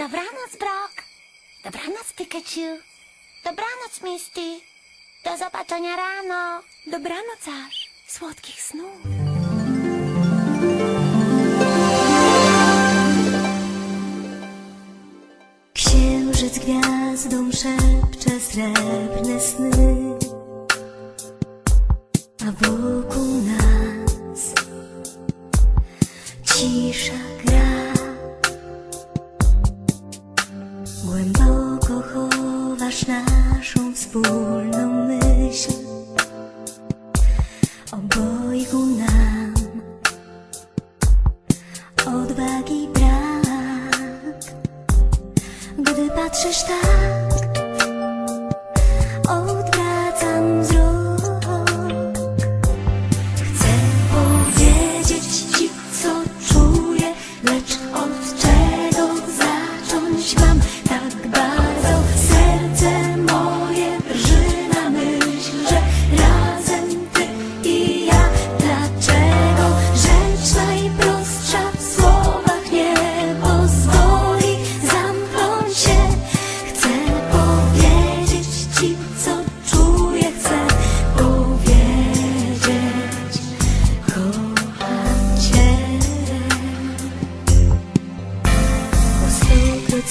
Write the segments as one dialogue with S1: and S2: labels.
S1: Dobranoc, Brock. Dobranoc, Pikachu. Dobranoc, Misty. Do zobaczenia rano.
S2: Dobranoc, aż. Słodkich snów. Księżyc gwiazdom szepcze srebrne sny A wokół nas cisza gra Głęboko chowasz naszą wspólną myśl. Obojgu nam. Odwagi brak. Gdy patrzysz tak odwracam wzrok. Chcę powiedzieć ci co czuję, lecz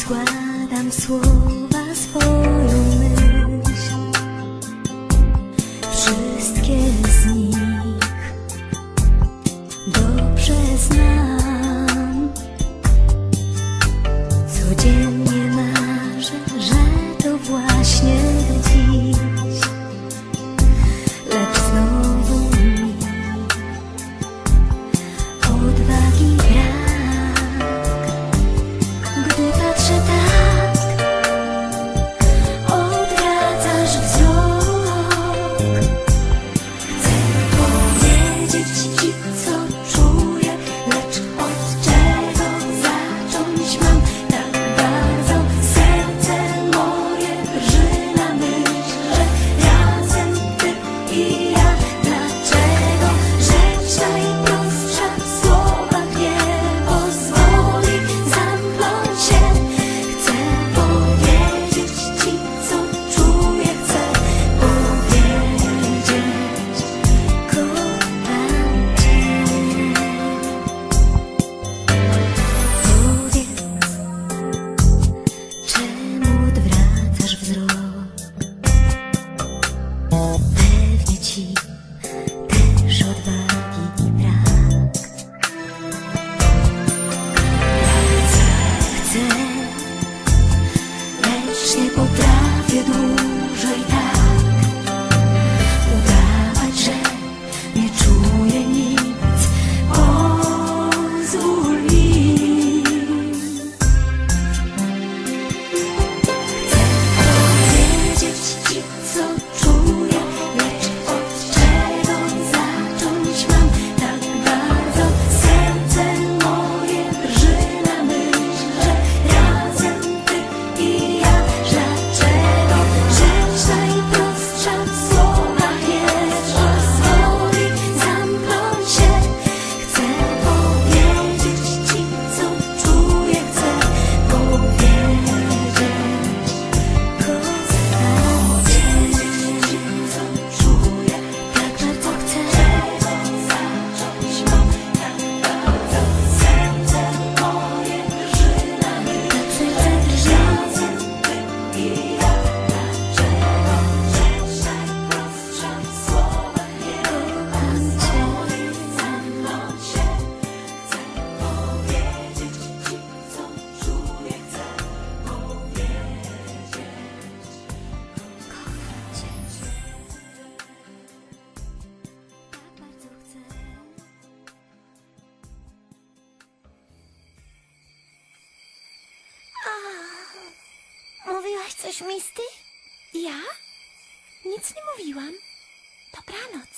S2: qua đám xua vá xôi же взрыв.
S1: Mówiłaś coś, Misty?
S2: Ja? Nic nie mówiłam. Dobranoc.